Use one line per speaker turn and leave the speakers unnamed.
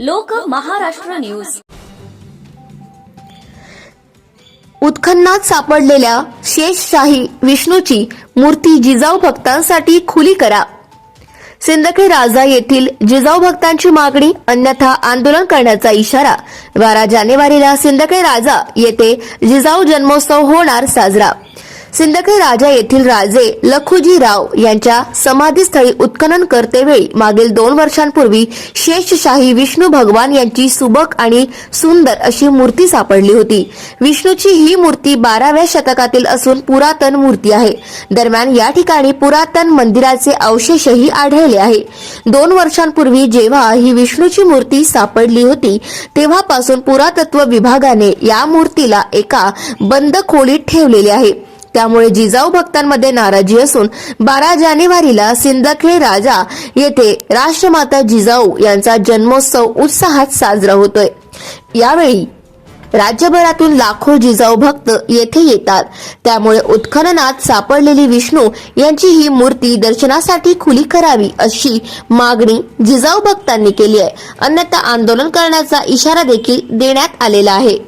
लोक महाराष्ट्र न्यूज.
उत्खननात सापडलेल्या शेषशाही विष्णूची मूर्ती जिजाऊ भक्तांसाठी खुली करा. सिंदखेड राजा येथील जिजाऊ भक्तांची मागणी अन्यथा आंदोलन करण्याचा इशारा बारा जानेवारीला सिंदखेड राजा येथे जिजाऊ जन्मोत्सव होणार साजरा. सिंदखेड राजा येथील राजे लखुजी राव यांच्या समाधीस्थळी उत्खनन करतेवेळी मागील दोन वर्षांपूर्वी शेषशाही विष्णू भगवान यांची सुबक आणि सुंदर अशी मूर्ती सापडली होती. विष्णूची ही मूर्ती बाराव्या शतकातील असून पुरातन मूर्ती आहे. दरम्यान या ठिकाणी पुरातन मंदिराचे अवशेषही आढळले आहे. दोन वर्षांपूर्वी जेव्हा ही विष्णूची मूर्ती सापडली होती तेव्हापासून पुरातत्व विभागाने या मूर्तीला एका बंद खोलीत ठेवलेले आहे. त्यामुळे जिजाऊ भक्तांमध्ये नाराजी असून बारा जानेवारीला सिंदखेड राजा येथे राष्ट्रमाता जिजाऊ यांचा जन्मोत्सव उत्साहात साजरा होतोय. यावेळी राज्यभरातून लाखो जिजाऊ भक्त येथे येतात. त्यामुळे उत्खननात सापडलेली विष्णू यांची ही मूर्ती दर्शनासाठी खुली करावी अशी मागणी जिजाऊ भक्तांनी केली आहे. अन्यथा आंदोलन करण्याचा इशारा देखील देण्यात आलेला आहे.